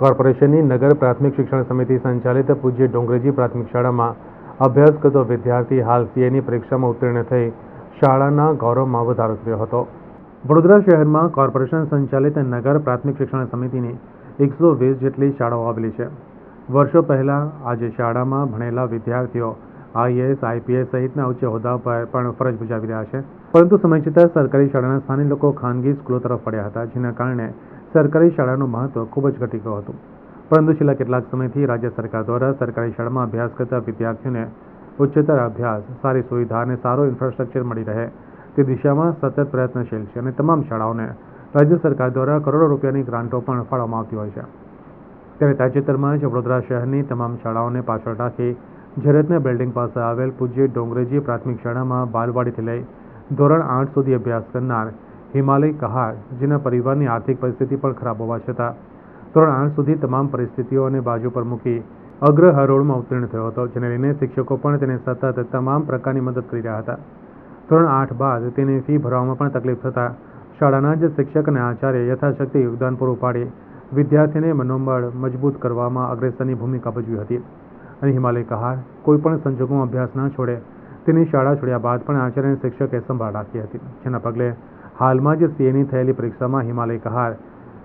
કોર્પોરેશનની નગર પ્રાથમિક શિક્ષણ સમિતિ સંચાલિત પૂજ્ય ડોંગરેજી પ્રાથમિક શાળામાં અભ્યાસ કરતો વિદ્યાર્થી હાલ સીએની પરીક્ષામાં ઉત્તીર્ણ થઈ શાળાના ગૌરવમાં વધારો થયો હતો. વડોદરા શહેરમાં કોર્પોરેશન સંચાલિત નગર પ્રાથમિક શિક્ષણ સમિતિની એકસો વીસ જેટલી શાળાઓ આવેલી છે. વર્ષો પહેલાં આજે શાળામાં ભણેલા વિદ્યાર્થીઓ આઈએએસ, આઈપીએસ સહિતના ઉચ્ચ હોદ્દા પર પણ ફરજ બજાવી રહ્યા છે. પરંતુ સમય જતાં સરકારી શાળાના સ્થાનિક લોકો ખાનગી સ્કૂલો તરફ પડ્યા હતા, જેના કારણે સરકારી શાળાનું મહત્વ ખૂબ જ ઘટી ગયું હતું. પરંતુ છેલ્લા કેટલાક સમયથી રાજ્ય સરકાર દ્વારા સરકારી શાળામાં અભ્યાસ કરતા વિદ્યાર્થીઓને ઉચ્ચતર અભ્યાસ, સારી સુવિધા અને સારો ઇન્ફ્રાસ્ટ્રક્ચર મળી રહે તે દિશામાં સતત પ્રયત્નશીલ છે અને તમામ શાળાઓને રાજ્ય સરકાર દ્વારા કરોડો રૂપિયાની ગ્રાન્ટો પણ ફાળવવામાં આવતી હોય છે. ત્યારે તાજેતરમાં જ વડોદરા શહેરની તમામ શાળાઓને પાછળ રાખી જરતના બિલ્ડિંગ પાસે આવેલ પૂજ્ય ડોંગરેજી પ્રાથમિક શાળામાં બાલવાડીથી લઈ ધોરણ આઠ સુધી અભ્યાસ કરનાર હિમાલય, કહાર જેના પરિવારની આર્થિક પરિસ્થિતિ પણ ખરાબ હોવા છતાં, ધોરણ આઠ સુધી તમામ પરિસ્થિતિઓને બાજુ પર મૂકી અગ્ર હરોળમાં ઉત્તીર્ણ થયો હતો, જેને લઈને શિક્ષકો પણ તેને સતત તમામ પ્રકારની મદદ કરી રહ્યા હતા. ધોરણ આઠ બાદ તેને ફી ભરવામાં પણ તકલીફ થતાં, શાળાના જ શિક્ષક અને આચાર્ય યથાશક્તિ યોગદાન પૂરું પાડી વિદ્યાર્થીને મનોબળ મજબૂત કરવામાં અગ્રેસરની ભૂમિકા ભજવી હતી. અને હિમાલય, કહાર કોઈપણ સંજોગોમાં અભ્યાસ ન છોડે તેની શાળા છોડ્યા બાદ પણ આચાર્ય અને શિક્ષકે સંભાળ રાખી હતી, જેના પગલે હાલમાં જ સીએની થયેલી પરીક્ષામાં હિમાલય કહાર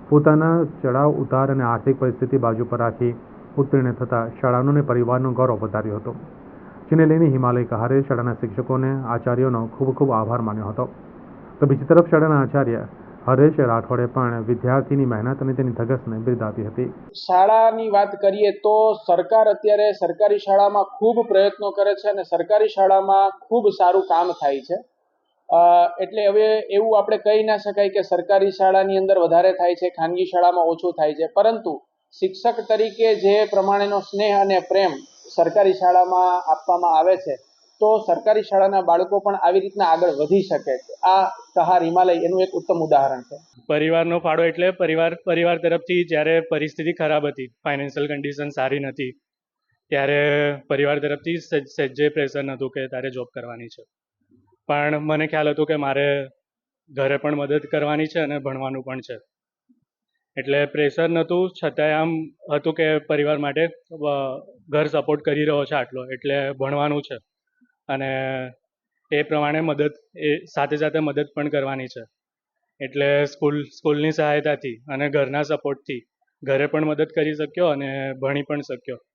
પોતાના ચડાવ ઉતાર અને આર્થિક પરિસ્થિતિ બાજુ પર રાખી ઉત્તીર્ણ થતાં શાળાનો અને પરિવારનો ગૌરવ વધાર્યો હતો, જેને લઈને હિમાલય કહારે શાળાના શિક્ષકોને, આચાર્યોનો ખૂબ ખૂબ આભાર માન્યો હતો. તો બીજી તરફ શાળાના આચાર્ય હરેશ રાઠોડે પણ વિદ્યાર્થીની મહેનત અને તેની ધગસને બિરદાવી હતી. શાળાની વાત કરીએ તો સરકાર અત્યારે સરકારી શાળામાં ખૂબ પ્રયત્નો કરે છે અને સરકારી શાળામાં ખૂબ સારું કામ થાય છે. એટલે હવે એવું આપણે કહી ના શકાય કે સરકારી શાળાની અંદર વધારે થાય છે, ખાનગી શાળામાં ઓછું થાય છે. પરંતુ શિક્ષક તરીકે જે પ્રમાણેનો સ્નેહ અને પ્રેમ સરકારી શાળામાં આપવામાં આવે છે, તો સરકારી શાળાના બાળકો પણ આવી રીતના આગળ વધી શકે છે. આ સહાર હિમાલય એનું એક ઉત્તમ ઉદાહરણ છે. પરિવારનો ફાળો એટલે પરિવાર પરિવાર તરફથી જ્યારે પરિસ્થિતિ ખરાબ હતી ફાઇનાન્શિયલ કન્ડિશન સારી નથી, ત્યારે પરિવાર તરફથી જે પ્રેશર નહોતું કે તારે જોબ કરવાની છે. પણ મને ખ્યાલ હતું કે મારે ઘરે પણ મદદ કરવાની છે અને ભણવાનું પણ છે. એટલે પ્રેશર નહોતું, છતાંય આમ હતું કે પરિવાર માટે ઘર સપોર્ટ કરી રહ્યો છે આટલો, એટલે ભણવાનું છે. અને એ પ્રમાણે મદદ, એ સાથે સાથે મદદ પણ કરવાની છે. એટલે સ્કૂલ, સ્કૂલની સહાયતાથી અને ઘરના સપોર્ટથી ઘરે પણ મદદ કરી શક્યો અને ભણી પણ શક્યો.